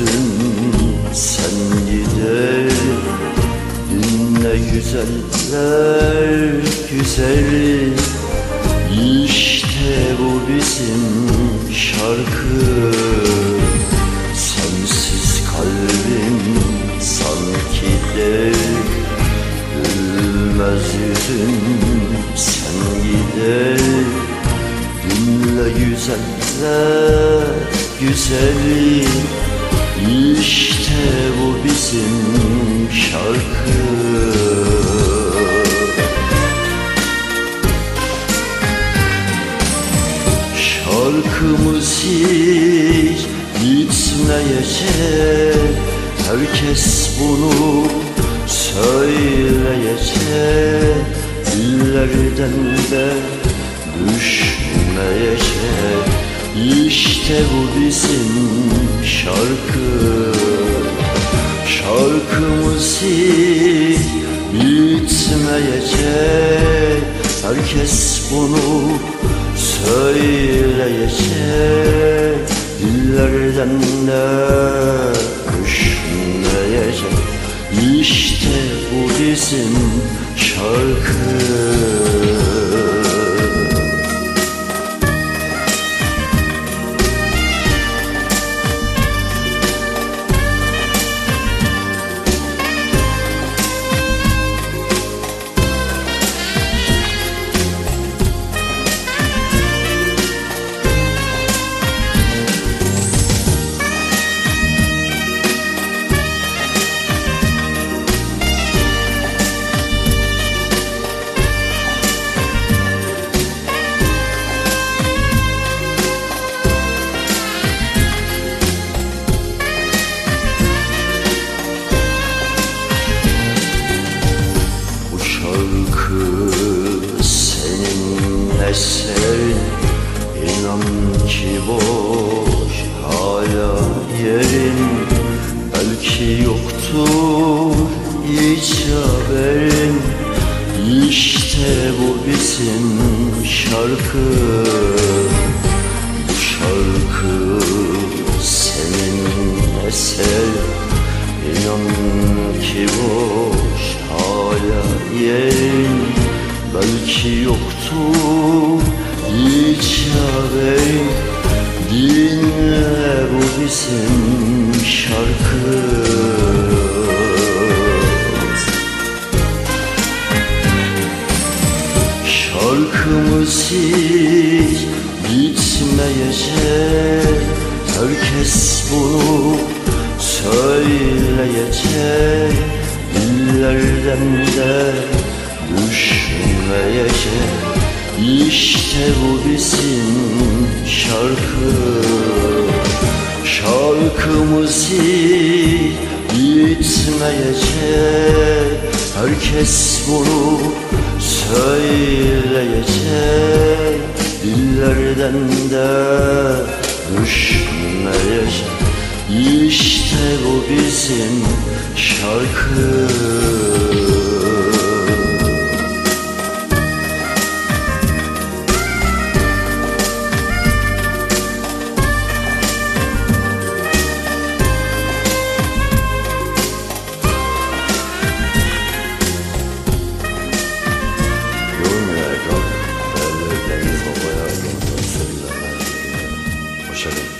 yüzün sen gider Dinle güzeller güzeli. İşte bu bizim şarkı. Sensiz kalbim sanki değil Gülmez yüzün sen gider Dinle güzeller güzeli Şarkımız hiç bitmeyecek Herkes bunu söyleyecek. Dillerden de düşmeyecek İşte bu bizim şarkı. Şarkımız hiç bitmeyecek Herkes bunu söyleyecek Dillerden de düşmeyecek İşte bu bizim şarkı yerin Belki yoktur hiç haberin. İşte bu bizim şarkı. Bu şarkı senin eserin Şarkımız hiç bitmeyecek Herkes bunu söyleyecek. Dillerden de düşmeyecek İşte bu bizim şarkı. Şarkımız hiç bitmeyecek Herkes bunu söyleyecek. Dillerden de düşmeyecek. İşte bu bizim şarkı Jerusalem.